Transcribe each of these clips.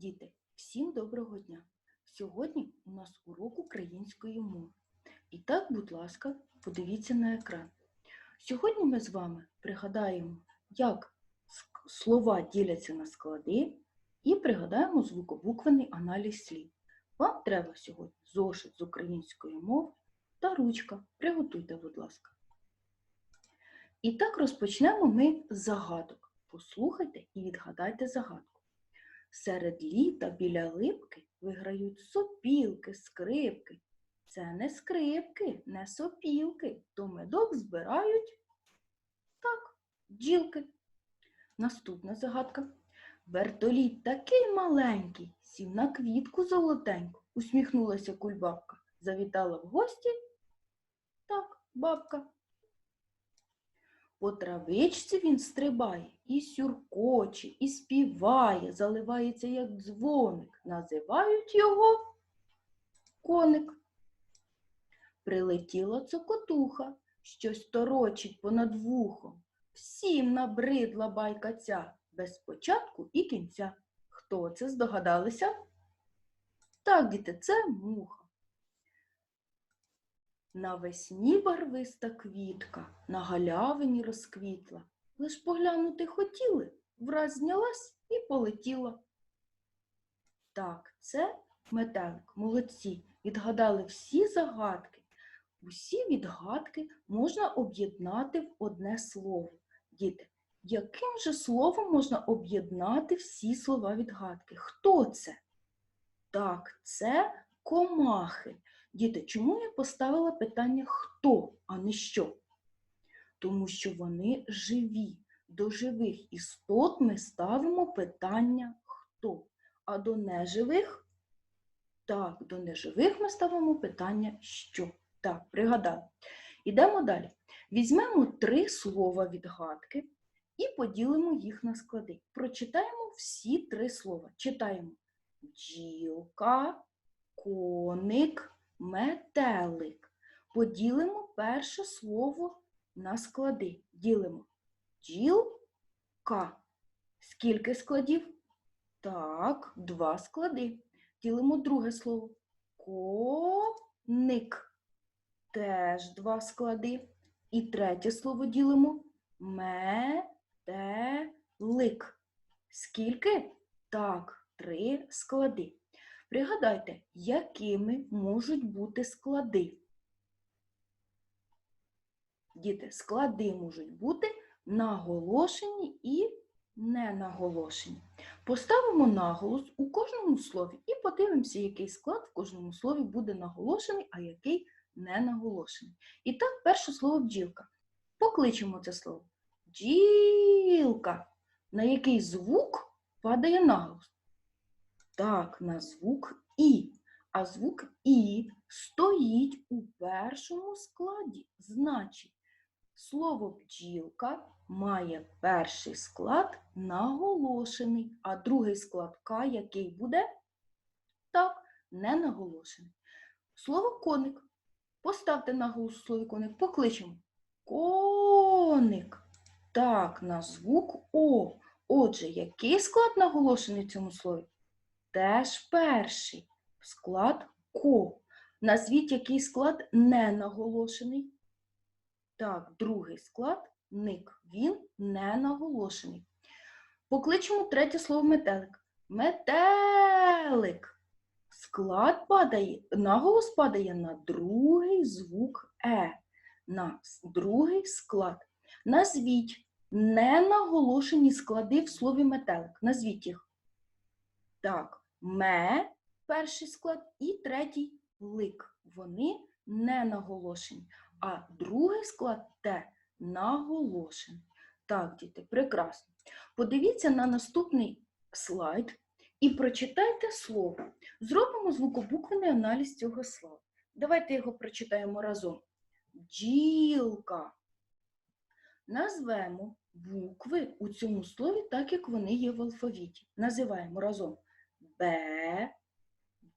Діти, всім доброго дня! Сьогодні у нас урок української мови. І так, будь ласка, подивіться на екран. Сьогодні ми з вами пригадаємо, як слова діляться на склади, і пригадаємо звукобуквений аналіз слів. Вам треба сьогодні зошит з української мови та ручка. Приготуйте, будь ласка. І так розпочнемо ми з загадок. Послухайте і відгадайте загадку. Серед літа біля липки виграють сопілки, скрипки. Це не скрипки, не сопілки, то медок збирають так, бджілки. Наступна загадка. Вертоліт такий маленький, сів на квітку золотеньку, усміхнулася кульбабка. Завітала в гості. Так, бабка. По травичці він стрибає, і сюркоче, і співає, заливається, як дзвоник. Називають його коник. Прилетіла цокотуха, щось торочить понад вухом. Всім набридла байка ця, без початку і кінця. Хто це здогадалися? Так, діти, це муха. Навесні барвиста квітка на галявині розквітла. Лиш поглянути хотіли, враз знялась і полетіла. Так, це метелик, молодці, відгадали всі загадки. Усі відгадки можна об'єднати в одне слово. Діти, яким же словом можна об'єднати всі слова відгадки? Хто це? Так, це комахи. Діти, чому я поставила питання хто, а не що? Тому що вони живі. До живих істот ми ставимо питання хто. А до неживих? Так, до неживих ми ставимо питання що. Так, пригадали. Ідемо далі. Візьмемо три слова відгадки і поділимо їх на склади. Прочитаємо всі три слова. Читаємо бджілка, коник, метелик. Поділимо перше слово на склади. Ділимо бджілка. Скільки складів? Так, два склади. Ділимо друге слово. Коник. Теж два склади. І третє слово ділимо метелик. Скільки? Так, три склади. Пригадайте, якими можуть бути склади. Діти, склади можуть бути наголошені і ненаголошені. Поставимо наголос у кожному слові і подивимося, який склад в кожному слові буде наголошений, а який не наголошений. І так, перше слово бджілка. Покличемо це слово. Бджілка. На який звук падає наголос? Так, на звук І. А звук І стоїть у першому складі. Значить, слово бджілка має перший склад наголошений, а другий склад К який буде? Так, не наголошений. Слово коник. Поставте наголос у слові коник, покличемо. Коник. Так, на звук О. Отже, який склад наголошений в цьому слові? Теж перший склад ко. Назвіть, який склад не наголошений. Так, другий склад ник. Він не наголошений. Покличемо третє слово метелик. Метелик. Склад падає, наголос падає на другий звук Е. На другий склад. Назвіть ненаголошені склади в слові метелик. Назвіть їх. Так, ме перший склад і третій лик. Вони не наголошені. А другий склад те наголошений. Так, діти, прекрасно. Подивіться на наступний слайд і прочитайте слово. Зробимо звукобуквений аналіз цього слова. Давайте його прочитаємо разом. Бджілка. Назвемо букви у цьому слові так, як вони є в алфавіті. Називаємо разом Б,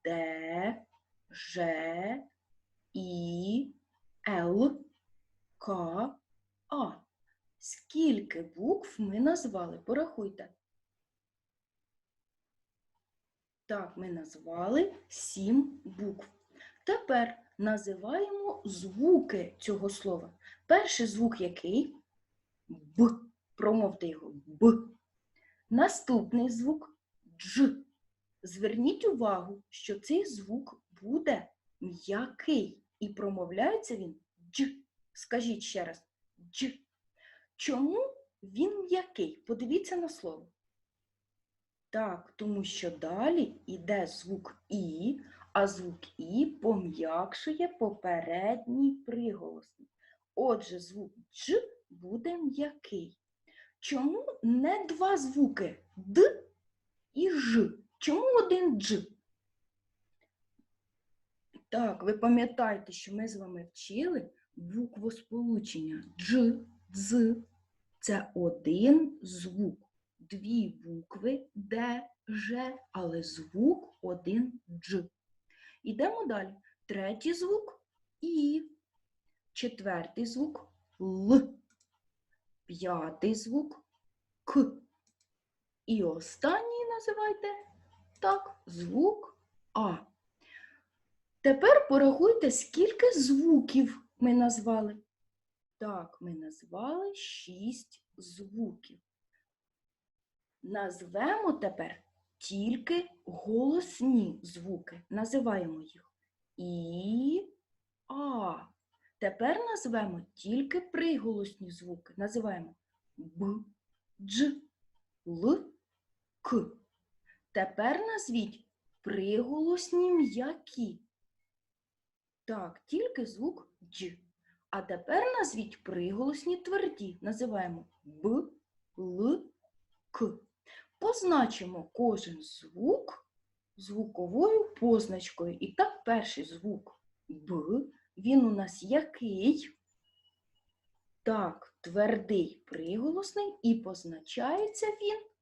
Д, Ж, І, Л, К, А. Скільки букв ми назвали? Порахуйте. Так, ми назвали сім букв. Тепер називаємо звуки цього слова. Перший звук який? Б. Промовте його Б. Наступний звук Дж. Зверніть увагу, що цей звук буде м'який і промовляється він дж. Скажіть ще раз дж. Чому він м'який? Подивіться на слово. Так, тому що далі йде звук І, а звук І пом'якшує попередній приголосний. Отже, звук дж буде м'який. Чому не два звуки Д і Ж? Чому один дж? Так, ви пам'ятаєте, що ми з вами вчили буквосполучення дж, дз. Це один звук. Дві букви Д, Ж, але звук один дж. Ідемо далі. Третій звук І. Четвертий звук Л. П'ятий звук К. І останній називайте так, звук А. Тепер порахуйте, скільки звуків ми назвали. Так, ми назвали шість звуків. Назвемо тепер тільки голосні звуки. Називаємо їх І, А. Тепер назвемо тільки приголосні звуки. Називаємо Б, Дж, Л, К. Тепер назвіть приголосні м'які. Так, тільки звук Дж. А тепер назвіть приголосні тверді. Називаємо Б, Л, К. Позначимо кожен звук звуковою позначкою. І так, перший звук Б, він у нас який? Так, твердий приголосний і позначається він.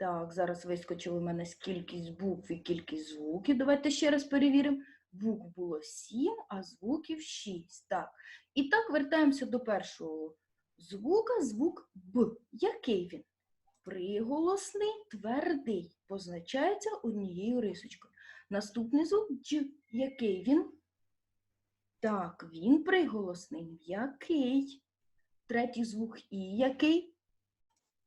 Так, зараз вискочило в мене кількість букв і кількість звуків. Давайте ще раз перевіримо. Букв було 7, а звуків 6. Так. І так вертаємося до першого звука, звук Б. Який він? Приголосний, твердий, позначається однією рисочкою. Наступний звук Дж. Який він? Так, він приголосний, м'який. Третій звук І який?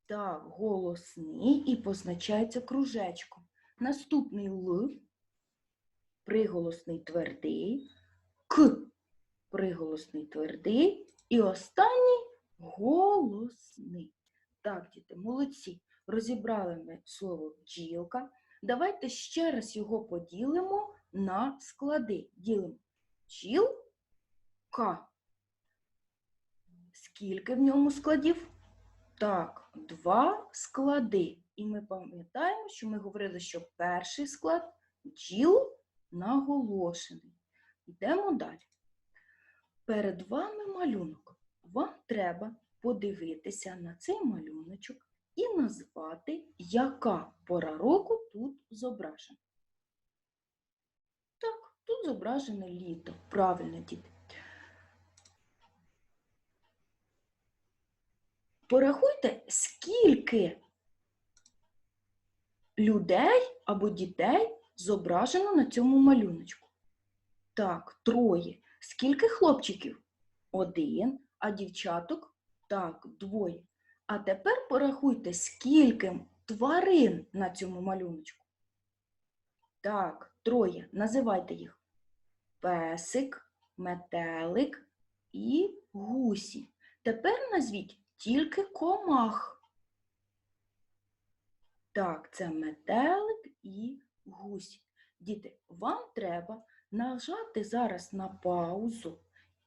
Так, голосний і позначається кружечком. Наступний Л, приголосний твердий, К, приголосний твердий і останній голосний. Так, діти, молодці. Розібрали ми слово бджілка. Давайте ще раз його поділимо на склади. Ділимо бджілка. Скільки в ньому складів? Так, два склади. І ми пам'ятаємо, що ми говорили, що перший склад бджіл наголошений. Йдемо далі. Перед вами малюнок. Вам треба подивитися на цей малюночок і назвати, яка пора року тут зображена. Так, тут зображене літо. Правильно, діти. Порахуйте, скільки людей або дітей зображено на цьому малюночку. Так, троє. Скільки хлопчиків? Один, а дівчаток? Так, двоє. А тепер порахуйте, скільки тварин на цьому малюночку. Так, троє. Називайте їх. Песик, метелик і гусі. Тепер назвіть тільки комах. Так, це метелик і гусь. Діти, вам треба нажати зараз на паузу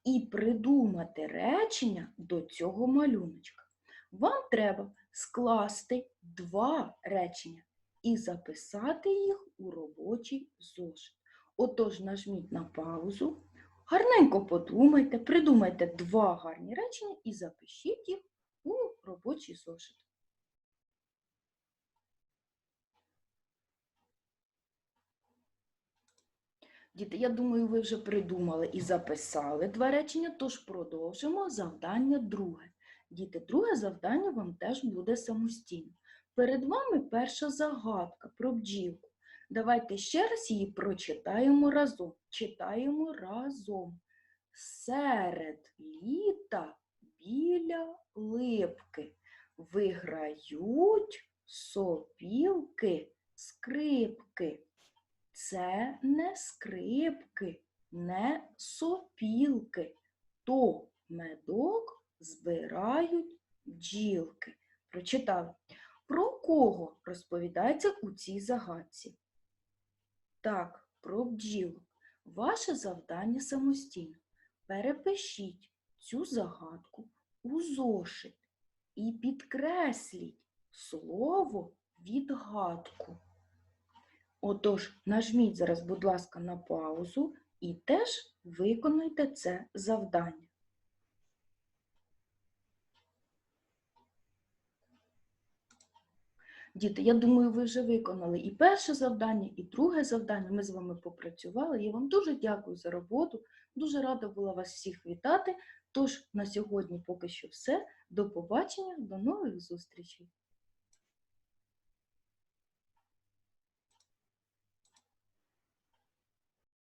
і придумати речення до цього малюночка. Вам треба скласти два речення і записати їх у робочий зошит. Отож, нажміть на паузу, гарненько подумайте, придумайте два гарні речення і запишіть їх у робочий зошит. Діти, я думаю, ви вже придумали і записали два речення, тож продовжимо завдання друге. Діти, друге завдання вам теж буде самостійно. Перед вами перша загадка про бджілку. Давайте ще раз її прочитаємо разом. Читаємо разом. Серед літа біля липки виграють сопілки, скрипки. Це не скрипки, не сопілки, то медок збирають бджілки. Прочитали. Про кого розповідається у цій загадці? Так, про бджілок. Ваше завдання самостійно. Перепишіть цю загадку у зошит і підкресліть слово відгадку. Отож, нажміть зараз, будь ласка, на паузу і теж виконуйте це завдання. Діти, я думаю, ви вже виконали і перше завдання, і друге завдання. Ми з вами попрацювали. Я вам дуже дякую за роботу. Дуже рада була вас всіх вітати. Тож на сьогодні поки що все. До побачення, до нових зустрічей!